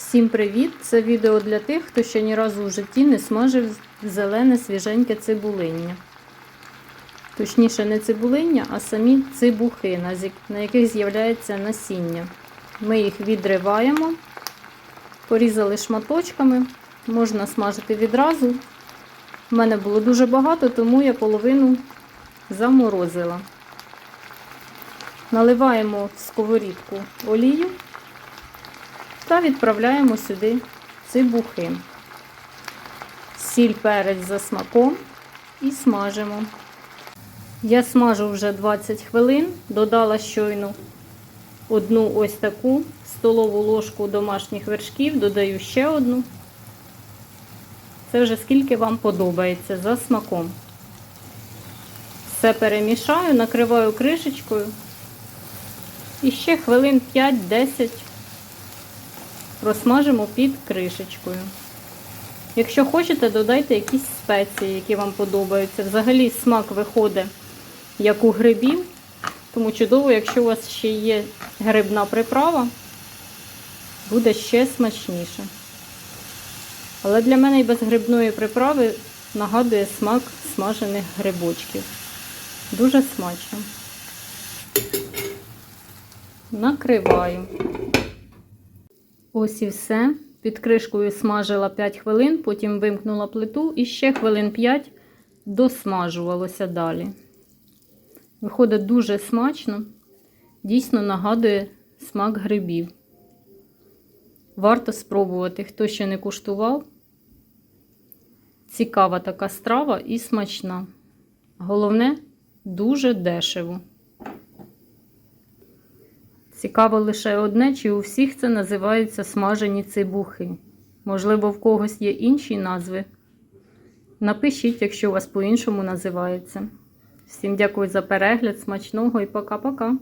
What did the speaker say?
Всім привіт! Це відео для тих, хто ще ні разу в житті не смажив зелене свіженьке цибулиння. Точніше, не цибулиння, а самі цибухи, на яких з'являється насіння. Ми їх відриваємо, порізали шматочками, можна смажити відразу. У мене було дуже багато, тому я половину заморозила. Наливаємо в сковорідку олію та відправляємо сюди цибухи. Сіль перець за смаком і смажимо. Я смажу вже 20 хвилин, додала щойно одну ось таку столову ложку домашніх вершків, додаю ще одну. Це вже скільки вам подобається за смаком. Все перемішаю, накриваю кришечкою. І ще хвилин 5-10 просмажимо під кришечкою. Якщо хочете, додайте якісь спеції, які вам подобаються. Взагалі смак виходить як у грибів, тому чудово, якщо у вас ще є грибна приправа, буде ще смачніше. Але для мене і без грибної приправи нагадує смак смажених грибочків. Дуже смачно. Накриваю. Ось і все. Під кришкою смажила 5 хвилин, потім вимкнула плиту і ще хвилин 5 досмажувалося далі. Виходить дуже смачно, дійсно нагадує смак грибів. Варто спробувати, хто ще не куштував. Цікава така страва і смачна. Головне, дуже дешево. Цікаво лише одне, чи у всіх це називаються смажені цибухи. Можливо, в когось є інші назви. Напишіть, якщо у вас по-іншому називається. Всім дякую за перегляд, смачного і пока-пока.